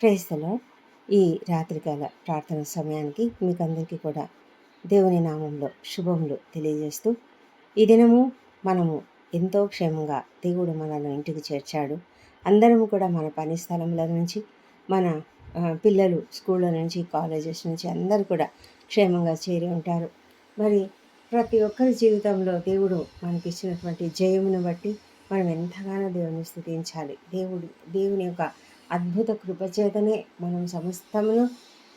ప్రేస్తలో ఈ రాత్రికాల ప్రార్థన సమయానికి మీకు అందరికీ కూడా దేవుని నామంలో శుభములు తెలియజేస్తూ ఈ దినము మనము ఎంతో క్షేమంగా దేవుడు మనల్ని ఇంటికి చేర్చాడు. అందరము కూడా మన పని స్థలముల నుంచి మన పిల్లలు స్కూళ్ళ నుంచి కాలేజెస్ నుంచి అందరూ కూడా క్షేమంగా చేరి ఉంటారు. మరి ప్రతి ఒక్కరి జీవితంలో దేవుడు మనకిచ్చినటువంటి జయమును బట్టి మనం ఎంతగానో దేవుని స్థుతించాలి. దేవుడు దేవుని యొక్క అద్భుత కృపచేతనే మనం సమస్తమును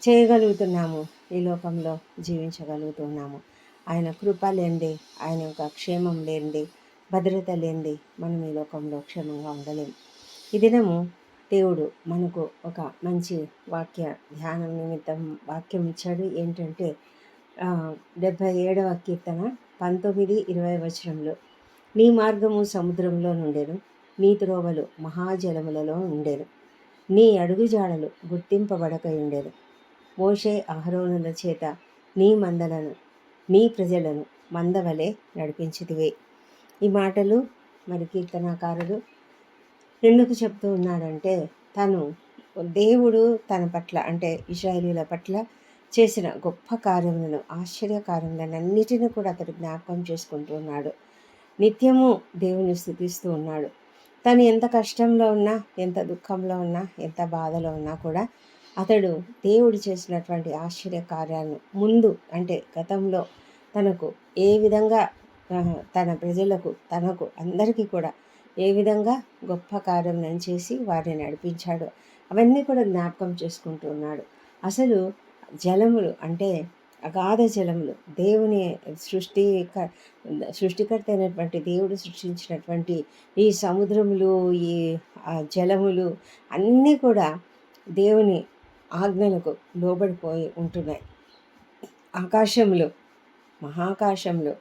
చేయగలుగుతున్నాము. ఈ లోకంలో జీవించగలుగుతున్నాము. ఆయన కృప లేండి ఆయన యొక్క క్షేమం లేనిదే భద్రత లేండి. మనం ఈ లోకంలో క్షేమంగా ఉండలేము ఈ దినము దేవుడు మనకు ఒక మంచి వాక్య ధ్యానం నిమిత్తం వాక్యం ఇచ్చాడు. ఏంటంటే డెబ్భై ఏడవ కీర్తన పంతొమ్మిది ఇరవై వచనంలో నీ మార్గము సముద్రంలో నుండెను నీ త్రోవలు మహాజలములలో ఉండేను. నీ అడుగుజాడలు గుర్తింపబడక ఉండేది మోషే అహరోనుల చేత నీ మందలను నీ ప్రజలను మందవలే నడిపించితివే ఈ మాటలు మరి కీర్తనాకారుడు ఎందుకు చెప్తూ ఉన్నాడంటే తను దేవుడు తన పట్ల అంటే ఇజ్రాయిలీల పట్ల చేసిన గొప్ప కార్యములను ఆశ్చర్య కార్యములను అన్నిటిని కూడా అతడు జ్ఞాపకం చేసుకుంటూ ఉన్నాడు. నిత్యము దేవుని స్థుతిస్తూ ఉన్నాడు. తను ఎంత కష్టంలో ఉన్నా ఎంత దుఃఖంలో ఉన్నా ఎంత బాధలో ఉన్నా కూడా అతడు దేవుడు చేసినటువంటి ఆశ్చర్య కార్యాలను ముందు అంటే గతంలో తనకు ఏ విధంగా తన ప్రజలకు తనకు అందరికీ కూడా ఏ విధంగా గొప్ప కార్యం చేసి వారిని నడిపించాడు అవన్నీ కూడా జ్ఞాపకం చేసుకుంటూ ఉన్నాడు. అసలు జలములు అంటే అగాధ జలములు దేవుని సృష్టి సృష్టికర్త అయినటువంటి దేవుడు సృష్టించినటువంటి ఈ సముద్రములు ఈ జలములు అన్నీ కూడా దేవుని ఆజ్ఞలకు లోబడిపోయి ఉంటున్నాయి. ఆకాశములు మహాకాశంలో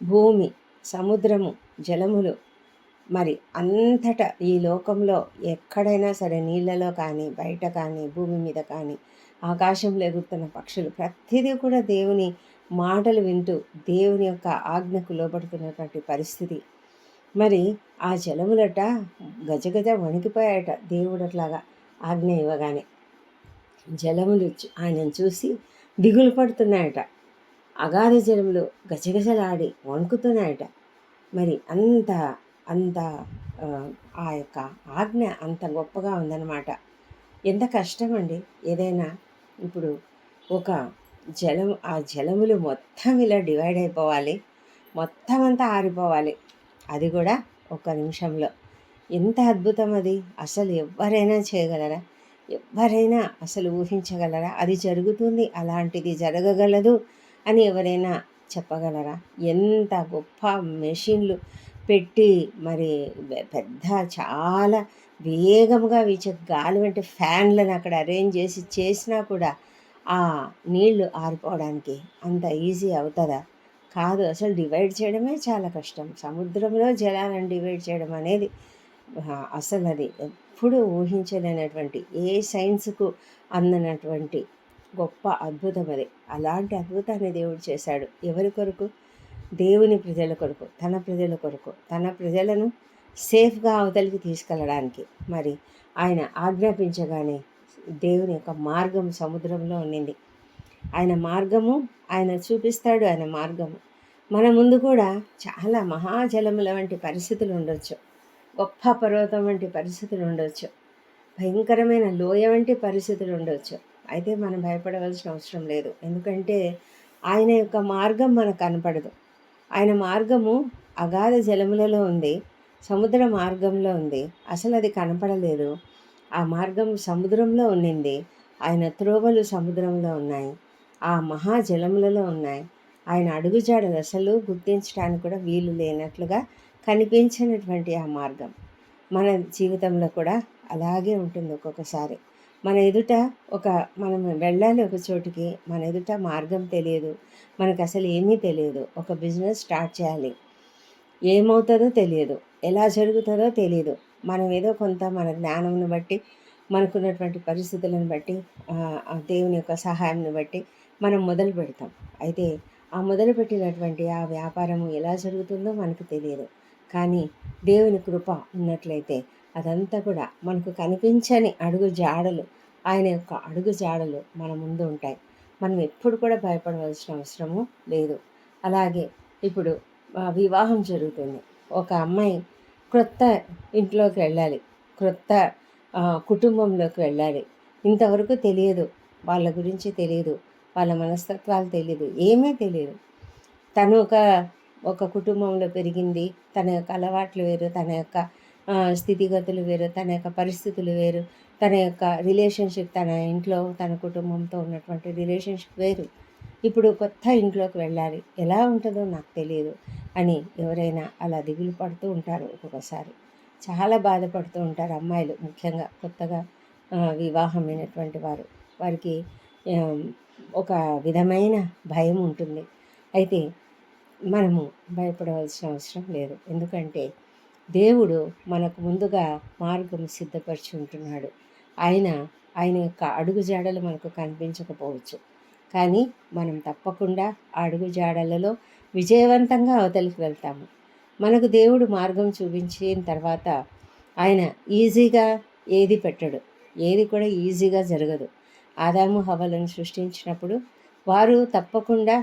భూమి సముద్రము జలములు మరి అంతటా ఈ లోకంలో ఎక్కడైనా సరే నీళ్ళలో కానీ బయట కానీ భూమి మీద కానీ ఆకాశంలో ఎగురుతున్న పక్షులు ప్రతిదీ కూడా దేవుని మాటలు వింటూ దేవుని యొక్క ఆజ్ఞకు లోబడుతున్నటువంటి పరిస్థితి. మరి ఆ జలములట గజగజ వణికిపోయాట దేవుడు అట్లాగా ఆజ్ఞ ఇవ్వగానే. జలములు ఆయనను చూసి దిగులు పడుతున్నాయట. అగాధ జలములు గజగజలాడి వణుకుతున్నాయట. మరి అంత అంత ఆ యొక్క ఆజ్ఞ అంత గొప్పగా ఉందన్నమాట. ఎంత కష్టం అండి ఏదైనా ఇప్పుడు ఒక జలం ఆ జలములు మొత్తం ఇలా డివైడ్ అయిపోవాలి. మొత్తం అంతా ఆరిపోవాలి. అది కూడా ఒక నిమిషంలో. ఎంత అద్భుతం అది. అసలు ఎవరైనా చేయగలరా? ఎవరైనా అసలు ఊహించగలరా? అది జరుగుతుంది. అలాంటిది జరగగలదు అని ఎవరైనా చెప్పగలరా? ఎంత గొప్ప మెషిన్లు పెట్టి మరి పెద్ద చాలా వేగముగా వీచే గాలి వంటి ఫ్యాన్లను అక్కడ అరేంజ్ చేసి చేసినా కూడా ఆ నీళ్ళు ఆరిపోవడానికి అంత ఈజీ అవుతుందా? కాదు అసలు డివైడ్ చేయడమే చాలా కష్టం. సముద్రంలో జలాలను డివైడ్ చేయడం అనేది అసలు అది ఎప్పుడు ఊహించలేనటువంటి ఏ సైన్స్కు అందనటువంటి గొప్ప అద్భుతం అది. అలాంటి అద్భుతాన్ని దేవుడు చేశాడు. ఎవరి కొరకు? దేవుని ప్రజల కొరకు తన ప్రజల కొరకు. తన ప్రజలను సేఫ్గా అవతలికి తీసుకెళ్ళడానికి. మరి ఆయన ఆజ్ఞాపించగానే దేవుని యొక్క మార్గం సముద్రంలో ఉండింది. ఆయన మార్గము ఆయన చూపిస్తాడు ఆయన మార్గము. మన ముందు కూడా చాలా మహాజలముల వంటి పరిస్థితులు ఉండొచ్చు. గొప్ప పర్వతం వంటి పరిస్థితులు ఉండొచ్చు. భయంకరమైన లోయ వంటి పరిస్థితులు ఉండొచ్చు. అయితే మనం భయపడవలసిన అవసరం లేదు. ఎందుకంటే ఆయన యొక్క మార్గం మనకు కనపడదు. ఆయన మార్గము అగాధ జలములలో ఉంది. సముద్ర మార్గంలో ఉంది. అసలు అది కనపడలేదు. ఆ మార్గం సముద్రంలో ఉండింది. ఆయన త్రోవలు సముద్రంలో ఉన్నాయి. ఆ మహాజలములలో ఉన్నాయి. ఆయన అడుగుజాడలు అసలు గుర్తించడానికి కూడా వీలు లేనట్లుగా కనిపించినటువంటి ఆ మార్గం. మన జీవితంలో కూడా అలాగే ఉంటుంది ఒక్కొక్కసారి. మన ఎదుట ఒక మనం వెళ్ళాలి ఒక చోటికి మన ఎదుట మార్గం తెలియదు. మనకు అసలు ఏమీ తెలియదు. ఒక బిజినెస్ స్టార్ట్ చేయాలి. ఏమవుతుందో తెలియదు. ఎలా జరుగుతుందో తెలియదు. మనం ఏదో కొంత మన జ్ఞానంను బట్టి మనకున్నటువంటి పరిస్థితులను బట్టి దేవుని యొక్క సహాయంని బట్టి మనం మొదలు పెడతాం. అయితే ఆ మొదలుపెట్టినటువంటి ఆ వ్యాపారం ఎలా జరుగుతుందో మనకు తెలియదు. కానీ దేవుని కృప ఉన్నట్లయితే అదంతా కూడా మనకు కనిపించని అడుగు జాడలు ఆయన యొక్క అడుగు జాడలు మన ముందు ఉంటాయి. మనం ఎప్పుడు కూడా భయపడవలసిన అవసరము లేదు. అలాగే ఇప్పుడు వివాహం జరుగుతుంది. ఒక అమ్మాయి క్రొత్త ఇంట్లోకి వెళ్ళాలి. క్రొత్త కుటుంబంలోకి వెళ్ళాలి. ఇంతవరకు తెలియదు. వాళ్ళ గురించి తెలియదు. వాళ్ళ మనస్తత్వాలు తెలియదు. ఏమీ తెలియదు. తను ఒక ఒక కుటుంబంలో పెరిగింది. తన యొక్క అలవాట్లు వేరు. తన యొక్క స్థితిగతులు వేరు. తన యొక్క పరిస్థితులు వేరు. తన యొక్క రిలేషన్షిప్ తన ఇంట్లో తన కుటుంబంతో ఉన్నటువంటి రిలేషన్షిప్ వేరు. ఇప్పుడు కొత్త ఇంట్లోకి వెళ్ళాలి. ఎలా ఉంటుందో నాకు తెలియదు అని ఎవరైనా అలా దిగులు పడుతూ ఉంటారు ఒక్కొక్కసారి. చాలా బాధపడుతూ ఉంటారు అమ్మాయిలు ముఖ్యంగా కొత్తగా వివాహమైనటువంటి వారు. వారికి ఒక విధమైన భయం ఉంటుంది. అయితే మనము భయపడవలసిన అవసరం లేదు. ఎందుకంటే దేవుడు మనకు ముందుగా మార్గం సిద్ధపరిచి ఉంటున్నాడు. ఆయన ఆయన యొక్క అడుగు జాడలు మనకు కనిపించకపోవచ్చు. కానీ మనం తప్పకుండా అడుగు జాడలలో విజయవంతంగా అవతలికి వెళ్తాము. మనకు దేవుడు మార్గం చూపించిన తర్వాత ఆయన ఈజీగా ఏది పెట్టడు. ఏది కూడా ఈజీగా జరగదు. ఆదాము హవలను సృష్టించినప్పుడు వారు తప్పకుండా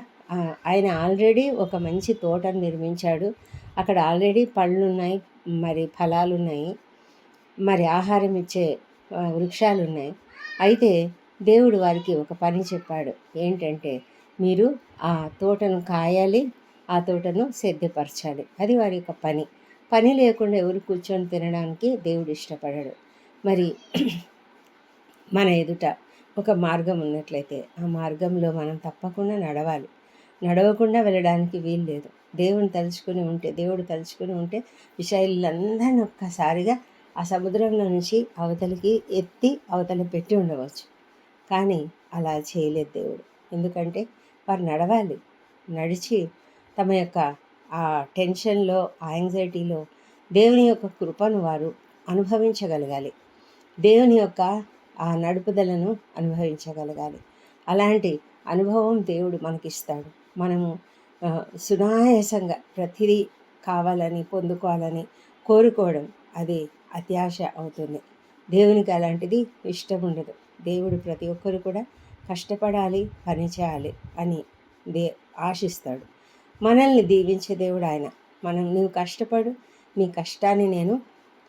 ఆయన ఆల్రెడీ ఒక మంచి తోటను నిర్మించాడు. అక్కడ ఆల్రెడీ పళ్ళు ఉన్నాయి మరి ఫలాలు ఉన్నాయి మరి ఆహారం ఇచ్చే వృక్షాలు ఉన్నాయి అయితే దేవుడు వారికి ఒక పని చెప్పాడు. ఏంటంటే మీరు ఆ తోటను కాయాలి ఆ తోటను సిద్ధపరచాలి. అది వారి యొక్క పని. పని లేకుండా ఎవరు కూర్చొని తినడానికి దేవుడు ఇష్టపడడు. మరి మన ఎదుట ఒక మార్గం ఉన్నట్లయితే ఆ మార్గంలో మనం తప్పకుండా నడవాలి. నడవకుండా వెళ్ళడానికి వీలు లేదు. దేవుని తలుచుకుని ఉంటే దేవుడు తలుచుకుని ఉంటే విషయాలందరినీ ఒక్కసారిగా ఆ సముద్రంలో నుంచి అవతలికి ఎత్తి అవతల పెట్టి ఉండవచ్చు. కానీ అలా చేయలేదు దేవుడు. ఎందుకంటే వారు నడవాలి. నడిచి తమ యొక్క ఆ టెన్షన్లో ఆ యాంగ్జైటీలో దేవుని యొక్క కృపను వారు అనుభవించగలగాలి. దేవుని యొక్క ఆ నడుపుదలను అనుభవించగలగాలి. అలాంటి అనుభవం దేవుడు మనకిస్తాడు. మనము సునాయాసంగా ప్రతిదీ కావాలని పొందుకోవాలని కోరుకోవడం అది అత్యాశ అవుతుంది. దేవునికి అలాంటిది ఇష్టం ఉండదు దేవుడు ప్రతి ఒక్కరు కూడా కష్టపడాలి పని చేయాలి అని దే ఆశిస్తాడు. మనల్ని దీవించే దేవుడు ఆయన. మనం నువ్వు కష్టపడు నీ కష్టాన్ని నేను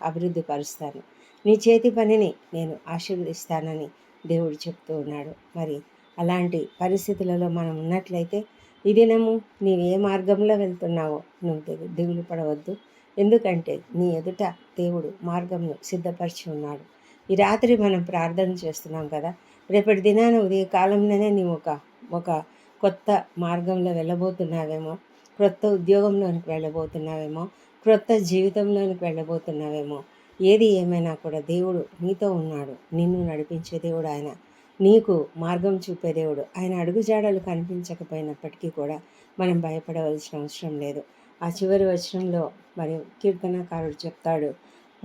అభివృద్ధి పరుస్తాను నీ చేతి పనిని నేను ఆశీర్వదిస్తానని దేవుడు చెప్తూ ఉన్నాడు. మరి అలాంటి పరిస్థితులలో మనం ఉన్నట్లయితే ఈ దినము నీవు ఏ మార్గంలో వెళ్తున్నావో నువ్వు దిగు దిగులు పడవద్దు ఎందుకంటే నీ ఎదుట దేవుడు మార్గంను సిద్ధపరిచి ఉన్నాడు. ఈ రాత్రి మనం ప్రార్థన చేస్తున్నాం కదా. రేపటి దినాన ఉదయ కాలంలోనే నీవు ఒక ఒక కొత్త మార్గంలో వెళ్ళబోతున్నావేమో క్రొత్త ఉద్యోగంలోనికి వెళ్ళబోతున్నావేమో క్రొత్త జీవితంలోనికి వెళ్ళబోతున్నావేమో ఏది ఏమైనా కూడా దేవుడు నీతో ఉన్నాడు. నిన్ను నడిపించే దేవుడు ఆయన. నీకు మార్గం చూపే దేవుడు. ఆయన అడుగుజాడలు కనిపించకపోయినప్పటికీ కూడా మనం భయపడవలసిన అవసరం లేదు. ఆ చివరి వచనంలో మరి కీర్తనకారుడు చెప్తాడు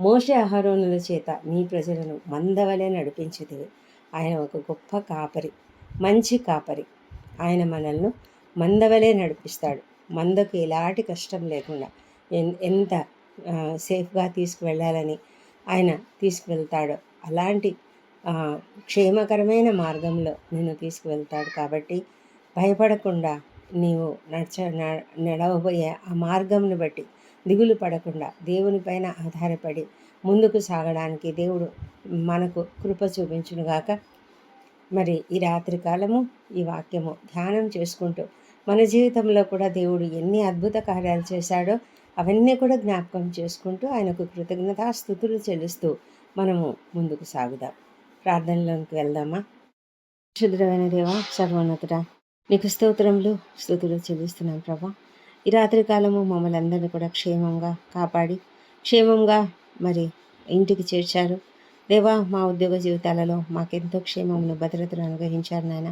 మోషే అహరోనుల చేత నీ ప్రజలను మందవలే నడిపించేది ఆయన ఒక గొప్ప కాపరి మంచి కాపరి. ఆయన మనల్ని మందవలే నడిపిస్తాడు. మందకు ఎలాంటి కష్టం లేకుండా ఎన్ ఎంత సేఫ్గా తీసుకువెళ్ళాలని ఆయన తీసుకువెళ్తాడో అలాంటి క్షేమకరమైన మార్గంలో నిన్ను తీసుకువెళ్తాడు కాబట్టి భయపడకుండా నీవు నడచ నడవబోయే ఆ మార్గంను బట్టి దిగులు పడకుండా దేవునిపైన ఆధారపడి ముందుకు సాగడానికి దేవుడు మనకు కృప చూపించునుగాక. మరి ఈ రాత్రి కాలము ఈ వాక్యము ధ్యానం చేసుకుంటూ మన జీవితంలో కూడా దేవుడు ఎన్ని అద్భుత కార్యాలు చేశాడో అవన్నీ కూడా జ్ఞాపకం చేసుకుంటూ ఆయనకు కృతజ్ఞతాస్థుతులు చెల్లిస్తూ మనము ముందుకు సాగుదాం. ప్రార్థనలోనికి వెళ్దామా? క్షుద్రమైన దేవా సర్వోన్నతుడా నీకు స్తోత్రములు స్థుతులు చెల్లిస్తున్నాం ప్రభా. ఈ రాత్రి కాలము మమ్మల్ని అందరినీ కూడా క్షేమంగా కాపాడి క్షేమంగా మరి ఇంటికి చేర్చారు. దేవా మా ఉద్యోగ జీవితాలలో మాకెంతో క్షేమమును భద్రతను అనుగ్రహించారు నాయన.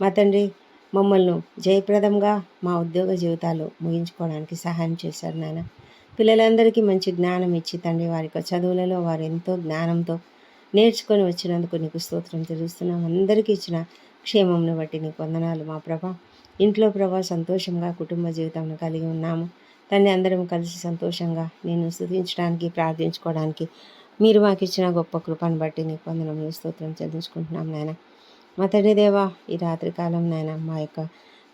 మా తండ్రి మమ్మల్ని జయప్రదంగా మా ఉద్యోగ జీవితాలు ముగించుకోవడానికి సహాయం చేశారు నాయన. పిల్లలందరికీ మంచి జ్ఞానం ఇచ్చి తండ్రి వారి యొక్క చదువులలో వారు ఎంతో జ్ఞానంతో నేర్చుకొని వచ్చినందుకు నీకు స్తోత్రం తెలుస్తున్నాం. అందరికీ ఇచ్చిన క్షేమంను బట్టి నీకు వందనాలు మా ప్రభా. ఇంట్లో ప్రభా సంతోషంగా కుటుంబ జీవితంను కలిగి ఉన్నాము. తండ్రి అందరం కలిసి సంతోషంగా నేను స్థుతించడానికి ప్రార్థించుకోవడానికి మీరు మాకు ఇచ్చిన గొప్ప కృపను బట్టి నీకు వందనములు స్తోత్రం చెల్లించుకుంటున్నాం నాయన. మా తండ్రి దేవా ఈ రాత్రికాలం నాయన మా యొక్క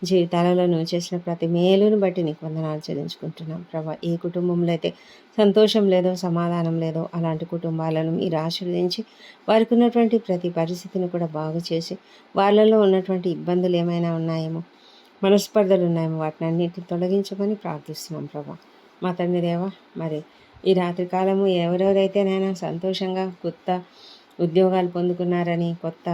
జీవితాలలో నువ్వు చేసిన ప్రతి మేలును బట్టి నీకు వందనాలు చెల్లించుకుంటున్నాం. ప్రభా ఏ కుటుంబంలో అయితే సంతోషం లేదో సమాధానం లేదో అలాంటి కుటుంబాలను మీరు ఆశీర్వదించి వారికి ఉన్నటువంటి ప్రతి పరిస్థితిని కూడా బాగు చేసి వాళ్ళలో ఉన్నటువంటి ఇబ్బందులు ఏమైనా ఉన్నాయేమో మనస్పర్ధలు ఉన్నాయో వాటిని అన్నింటిని తొలగించమని ప్రార్థిస్తున్నాం ప్రభా. మా తండ్రి దేవా మరి ఈ రాత్రి కాలము ఎవరెవరైతే నైనా సంతోషంగా కొత్త ఉద్యోగాలు పొందుకున్నారని కొత్త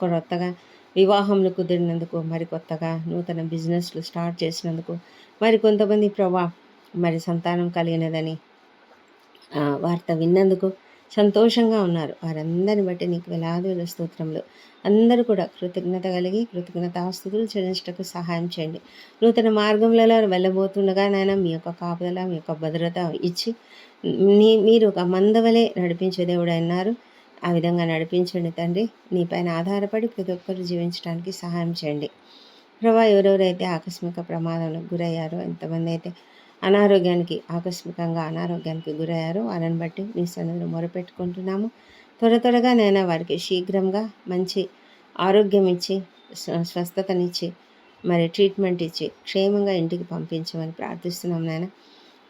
కొత్తగా వివాహంలో కుదిరినందుకు మరి కొత్తగా నూతన బిజినెస్లు స్టార్ట్ చేసినందుకు మరి కొంతమంది ప్రభా మరి సంతానం కలిగినదని వార్త విన్నందుకు సంతోషంగా ఉన్నారు. వారందరిని బట్టి నీకు వేలాది వేల స్తోత్రంలో అందరూ కూడా కృతజ్ఞత కలిగి కృతజ్ఞతాస్తుతులు చెల్లించటకు సహాయం చేయండి. నూతన మార్గంలో వెళ్ళబోతుండగా నాయన మీ యొక్క కాపుదల మీ యొక్క భద్రత ఇచ్చి నీ మీరు ఒక మందవలే నడిపించే దేవుడు అన్నారు ఆ విధంగా నడిపించండి తండ్రి. నీపైన ఆధారపడి ప్రతి ఒక్కరు జీవించడానికి సహాయం చేయండి. ప్రభా ఎవరెవరైతే ఆకస్మిక ప్రమాదంలో గురయ్యారో ఎంతమంది అయితే అనారోగ్యానికి ఆకస్మికంగా అనారోగ్యానికి గురయ్యారు. వాళ్ళని బట్టి మీ సన్నిధిలో మొరపెట్టుకుంటున్నాము. త్వర త్వరగా నేను వారికి శీఘ్రంగా మంచి ఆరోగ్యం ఇచ్చి స్వస్థతనిచ్చి మరి ట్రీట్మెంట్ ఇచ్చి క్షేమంగా ఇంటికి పంపించమని ప్రార్థిస్తున్నాం నాయన.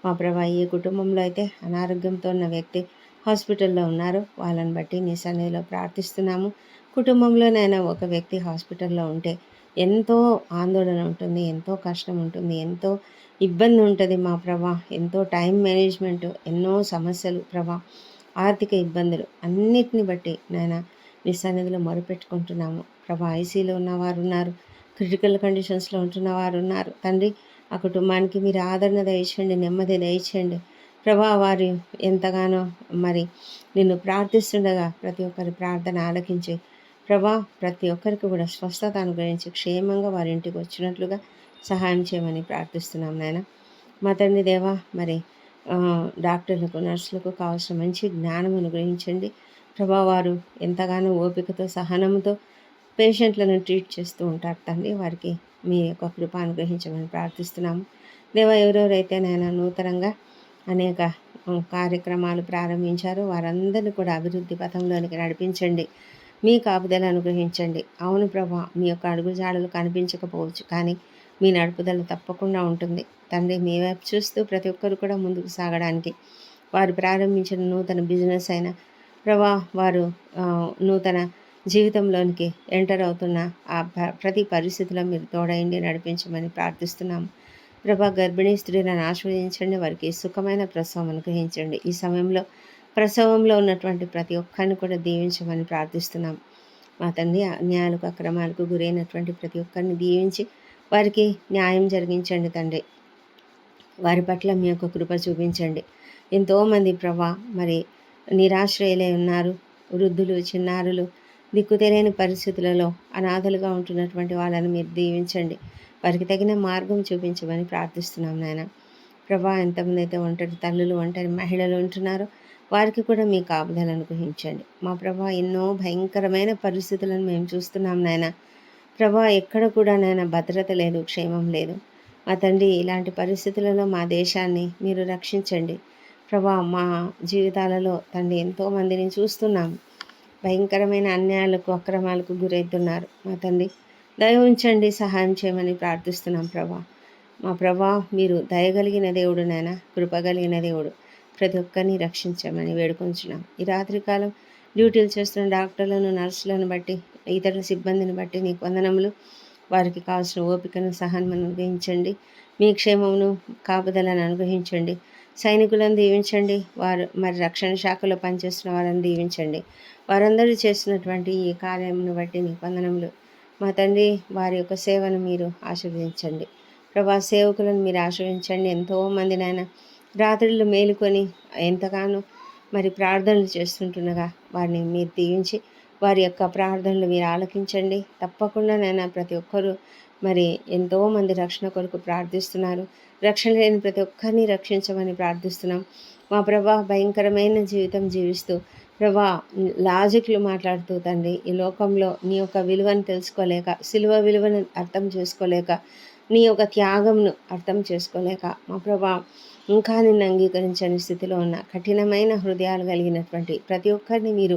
మా ప్రభా ఈ కుటుంబంలో అయితే అనారోగ్యంతో ఉన్న వ్యక్తి హాస్పిటల్లో ఉన్నారు. వాళ్ళని బట్టి నీ సన్నిధిలో ప్రార్థిస్తున్నాము. కుటుంబంలోనైనా ఒక వ్యక్తి హాస్పిటల్లో ఉంటే ఎంతో ఆందోళన ఉంటుంది ఎంతో కష్టం ఉంటుంది ఎంతో ఇబ్బంది ఉంటుంది మా ప్రభా. ఎంతో టైం మేనేజ్మెంట్ ఎన్నో సమస్యలు ప్రభా. ఆర్థిక ఇబ్బందులు అన్నిటిని బట్టి నాయన నీ సన్నిధిలో మొరుపెట్టుకుంటున్నాము. ప్రభా ఐసీలో ఉన్నవారు ఉన్నారు క్రిటికల్ కండిషన్స్లో ఉంటున్న వారు ఉన్నారు. తండ్రి ఆ కుటుంబానికి మీరు ఆదరణ దయచేయండి నెమ్మది దయచేయండి. ప్రభా వారు ఎంతగానో మరి నిన్ను ప్రార్థిస్తుండగా ప్రతి ఒక్కరి ప్రార్థన ఆలకించి ప్రభా ప్రతి ఒక్కరికి కూడా స్వస్థత అనుగ్రహించి క్షేమంగా వారి ఇంటికి వచ్చినట్లుగా సహాయం చేయమని ప్రార్థిస్తున్నాం నాయన. మా తండ్రి దేవా మరి డాక్టర్లకు నర్సులకు కావాల్సిన మంచి జ్ఞానం అనుగ్రహించండి. ప్రభా వారు ఎంతగానో ఓపికతో సహనంతో పేషెంట్లను ట్రీట్ చేస్తూ ఉంటారు తండ్రి. వారికి మీ యొక్క కృప అనుగ్రహించమని ప్రార్థిస్తున్నాము. దేవ ఎవరెవరైతే నేను నూతనంగా అనేక కార్యక్రమాలు ప్రారంభించారు వారందరినీ కూడా అభివృద్ధి పథంలోనికి నడిపించండి. మీ కాపుదలు అనుగ్రహించండి. అవును ప్రభా మీ యొక్క అడుగుజాడలు కనిపించకపోవచ్చు కానీ మీ నడుపుదల తప్పకుండా ఉంటుంది. తండ్రి మీ వైపు చూస్తూ ప్రతి ఒక్కరు కూడా ముందుకు సాగడానికి. వారు ప్రారంభించిన నూతన బిజినెస్ అయిన ప్రభా వారు నూతన జీవితంలోనికి ఎంటర్ అవుతున్న ఆ ప్రతి పరిస్థితిలో మీరు తోడైండి నడిపించమని ప్రార్థిస్తున్నాము ప్రభా గర్భిణీ స్త్రీలను ఆశ్రయించండి. వారికి సుఖమైన ప్రసవం అనుగ్రహించండి. ఈ సమయంలో ప్రసవంలో ఉన్నటువంటి ప్రతి ఒక్కరిని కూడా దీవించమని ప్రార్థిస్తున్నాం. మా తండ్రి అన్యాయాలకు అక్రమాలకు గురైనటువంటి ప్రతి ఒక్కరిని దీవించి వారికి న్యాయం జరిగించండి తండ్రి. వారి పట్ల మీ యొక్క కృప చూపించండి. ఎంతోమంది ప్రభా మరి నిరాశ్రయులై ఉన్నారు. వృద్ధులు చిన్నారులు దిక్కు తెలియని పరిస్థితులలో అనాథలుగా ఉంటున్నటువంటి వాళ్ళని మీరు దీవించండి. వారికి తగిన మార్గం చూపించమని ప్రార్థిస్తున్నాం నాయన. ప్రభా ఎంతమంది అయితే ఒంటరి తల్లులు ఒంటరి మహిళలు ఉంటున్నారో వారికి కూడా మీ కాపుదలను అనుగ్రహించండి. మా ప్రభా ఎన్నో భయంకరమైన పరిస్థితులను మేము చూస్తున్నాం నాయన. ప్రభా ఎక్కడ కూడా నాయన భద్రత లేదు క్షేమం లేదు. మా తండ్రి ఇలాంటి పరిస్థితులలో మా దేశాన్ని మీరు రక్షించండి. ప్రభా మా జీవితాలలో తండ్రి ఎంతోమందిని చూస్తున్నాం భయంకరమైన అన్యాయాలకు అక్రమాలకు గురవుతున్నారు మా తండ్రి దయ ఉంచండి సహాయం చేయమని ప్రార్థిస్తున్నాం ప్రభా. మా ప్రభా మీరు దయగలిగిన దేవుడు నాయన కృపగలిగిన దేవుడు. ప్రతి ఒక్కరిని రక్షించమని వేడుకొంచున్నాం. ఈ రాత్రికాలం డ్యూటీలు చేస్తున్న డాక్టర్లను నర్సులను బట్టి ఇతర సిబ్బందిని బట్టి నీకు వందనములు వారికి కావాల్సిన ఓపికను సహనం అనుగ్రహించండి. మీ క్షేమమును కాపుదలను అనుగ్రహించండి. సైనికులను దీవించండి. వారు మరి రక్షణ శాఖలో పనిచేస్తున్న వారిని దీవించండి. వారందరూ చేస్తున్నటువంటి ఈ కార్యమును బట్టి నీకు వందనములు మా తండ్రి వారి యొక్క సేవను మీరు ఆశీర్వదించండి. ప్రభా సేవకులను మీరు ఆశ్రయించండి ఎంతోమంది నాయన రాత్రులు మేలుకొని ఎంతగానో మరి ప్రార్థనలు చేస్తుంటుండగా వారిని మీరు దీవించి వారి యొక్క ప్రార్థనలు మీరు ఆలకించండి. తప్పకుండా నేను ప్రతి ఒక్కరూ మరి ఎంతోమంది రక్షణ కొరకు ప్రార్థిస్తున్నారు. రక్షణ లేని ప్రతి ఒక్కరిని రక్షించమని ప్రార్థిస్తున్నాం. మా ప్రభా భయంకరమైన జీవితం జీవిస్తూ ప్రభా లాజిక్లు మాట్లాడుతూ తండ్రి ఈ లోకంలో నీ యొక్క విలువను తెలుసుకోలేక సిలువ విలువను అర్థం చేసుకోలేక నీ యొక్క త్యాగంను అర్థం చేసుకోలేక మా ప్రభా ఇంకా నిన్ను అంగీకరించని స్థితిలో ఉన్న కఠినమైన హృదయాలు కలిగినటువంటి ప్రతి ఒక్కరిని మీరు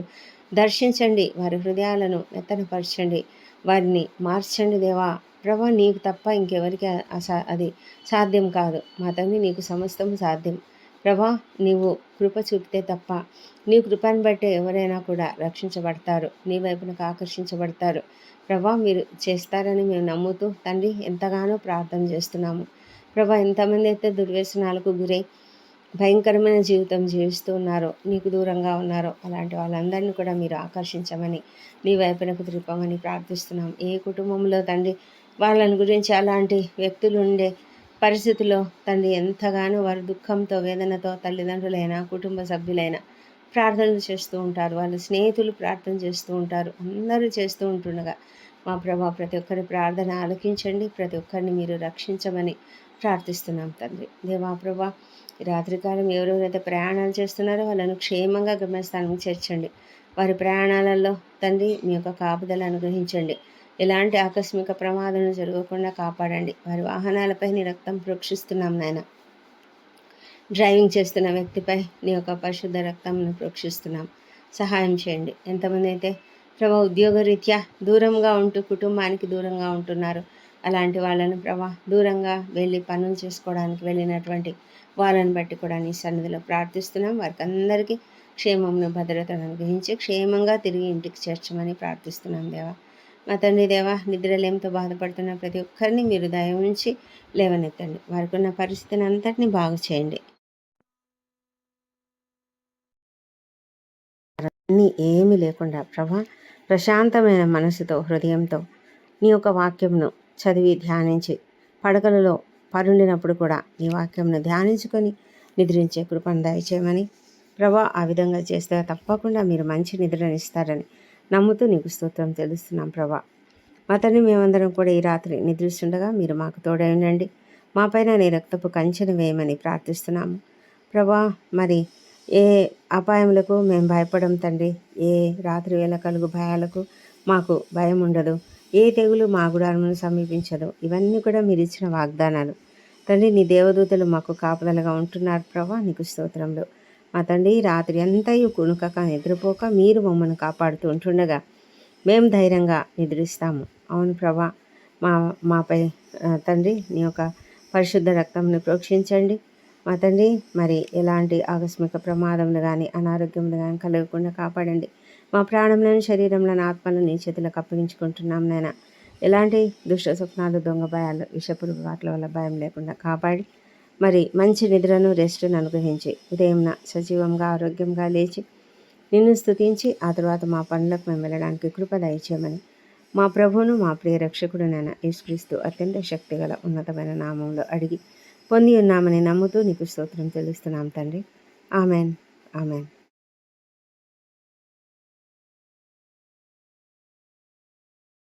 దర్శించండి. వారి హృదయాలను మెత్తనపరచండి. వారిని మార్చండి దేవా. ప్రభా నీకు తప్ప ఇంకెవరికి అసా అది సాధ్యం కాదు. మా తండ్రి నీకు సమస్తం సాధ్యం. ప్రభా నీవు కృప చూపితే తప్ప నీ కృపను బట్టే ఎవరైనా కూడా రక్షించబడతారు. నీ వైపునకు ఆకర్షించబడతారు. ప్రభా మీరు చేస్తారని మేము నమ్ముతూ తండ్రి ఎంతగానో ప్రార్థన చేస్తున్నాము. ప్రభా ఎంతమంది అయితే దుర్వ్యసనాలకు గురై భయంకరమైన జీవితం జీవిస్తూ ఉన్నారో నీకు దూరంగా ఉన్నారో అలాంటి వాళ్ళందరినీ కూడా మీరు ఆకర్షించమని నీ వైపునకు త్రిపమని ప్రార్థిస్తున్నాం. ఏ కుటుంబంలో తండ్రి వాళ్ళని గురించి అలాంటి వ్యక్తులు ఉండే పరిస్థితిలో తండ్రి ఎంతగానో వారు దుఃఖంతో వేదనతో తల్లిదండ్రులైనా కుటుంబ సభ్యులైనా ప్రార్థనలు చేస్తూ ఉంటారు. వాళ్ళ స్నేహితులు ప్రార్థన చేస్తూ ఉంటారు. అందరూ చేస్తూ ఉంటుండగా మా ప్రభా ప్రతి ఒక్కరి ప్రార్థన ఆలకించండి. ప్రతి ఒక్కరిని మీరు రక్షించమని ప్రార్థిస్తున్నాం తండ్రి. దేవా ప్రభా రాత్రికాలం ఎవరెవరైతే ప్రయాణాలు చేస్తున్నారో వాళ్ళను క్షేమంగా గమ్యస్థానం చేర్చండి. వారి ప్రయాణాలలో తండ్రి మీ యొక్క కాపుదలు అనుగ్రహించండి. ఎలాంటి ఆకస్మిక ప్రమాదం జరగకుండా కాపాడండి. వారి వాహనాలపై నీ రక్తం ప్రోక్షిస్తున్నాం నాయన. డ్రైవింగ్ చేస్తున్న వ్యక్తిపై నీ యొక్క పరిశుద్ధ రక్తంను ప్రోక్షిస్తున్నాం. సహాయం చేయండి. ఎంతమంది అయితే ప్రభా ఉద్యోగరీత్యా దూరంగా ఉంటూ కుటుంబానికి దూరంగా ఉంటున్నారు అలాంటి వాళ్ళను ప్రభా దూరంగా వెళ్ళి పనులు చేసుకోవడానికి వెళ్ళినటువంటి వాళ్ళని బట్టి కూడా నీ సన్నిధిలో ప్రార్థిస్తున్నాం. వారికి అందరికీ క్షేమంను భద్రతను అనుగ్రహించి క్షేమంగా తిరిగి ఇంటికి చేర్చమని ప్రార్థిస్తున్నాం దేవా. మా తండ్రి దేవా నిద్రలేమితో బాధపడుతున్న ప్రతి ఒక్కరిని మీరు దయ ఉంచి లేవనెత్తండి. వారికి ఉన్న పరిస్థితిని అంతటిని బాగు చేయండి. అన్నీ ఏమీ లేకుండా ప్రభా ప్రశాంతమైన మనసుతో హృదయంతో నీ యొక్క వాక్యంను చదివి ధ్యానించి పడకలలో పరుండినప్పుడు కూడా ఈ వాక్యంను ధ్యానించుకొని నిద్రించే కృపను దయచేయమని ప్రభా ఆ విధంగా చేస్తే తప్పకుండా మీరు మంచి నిద్రనిస్తారని నమ్ముతూ నీకు స్తోత్రం తెలుస్తున్నాం ప్రభా. మా తండ్రి మేమందరం కూడా ఈ రాత్రి నిద్రిస్తుండగా మీరు మాకు తోడై ఉండండి. మాపైన నీ రక్తపు కంచెను వేయమని ప్రార్థిస్తున్నాము. ప్రభా మరి ఏ అపాయములకు మేము భయపడం తండ్రి? ఏ రాత్రి వేళ కలుగు భయాలకు మాకు భయం ఉండదు. ఏ తెగులు మా గుడారమును సమీపించదు ఇవన్నీ కూడా మీరు ఇచ్చిన వాగ్దానాలు. తండ్రి నీ దేవదూతలు మాకు కాపుదలుగా ఉంటున్నారు ప్రభా నీకు స్తోత్రంలో మా తండ్రి రాత్రి అంతయు కుణుకక నిద్రపోక మీరు మమ్మల్ని కాపాడుతూ ఉంటుండగా మేము ధైర్యంగా నిద్రిస్తాము. అవును ప్రభా మా మాపై తండ్రి నీ యొక్క పరిశుద్ధ రక్తంని ప్రోక్షించండి. మా తండ్రి మరి ఎలాంటి ఆకస్మిక ప్రమాదములు కానీ అనారోగ్యములు కానీ కలగకుండా కాపాడండి. మా ప్రాణంలోని శరీరంలోని ఆత్మలను నీ చేతులకు అప్పగించుకుంటున్నాం నాయన. ఎలాంటి దుష్ట స్వప్నాలు దొంగ భయాలు విషపురుగు వాటి వల్ల భయం లేకుండా కాపాడి మరి మంచి నిద్రను రెస్ట్ను అనుగ్రహించి ఉదయంన సజీవంగా ఆరోగ్యంగా లేచి నిన్ను స్థుతించి ఆ తర్వాత మా పనులకు మేము వెళ్ళడానికి కృప దయచేయమని మా ప్రభువును మా ప్రియ రక్షకుడు నేను యేసుక్రీస్తు అత్యంత శక్తిగల ఉన్నతమైన నామంలో అడిగి పొంది ఉన్నామని నమ్ముతూ నీకు స్తోత్రం తెలుస్తున్నాం తండ్రి. ఆమెన్. ఆమెన్.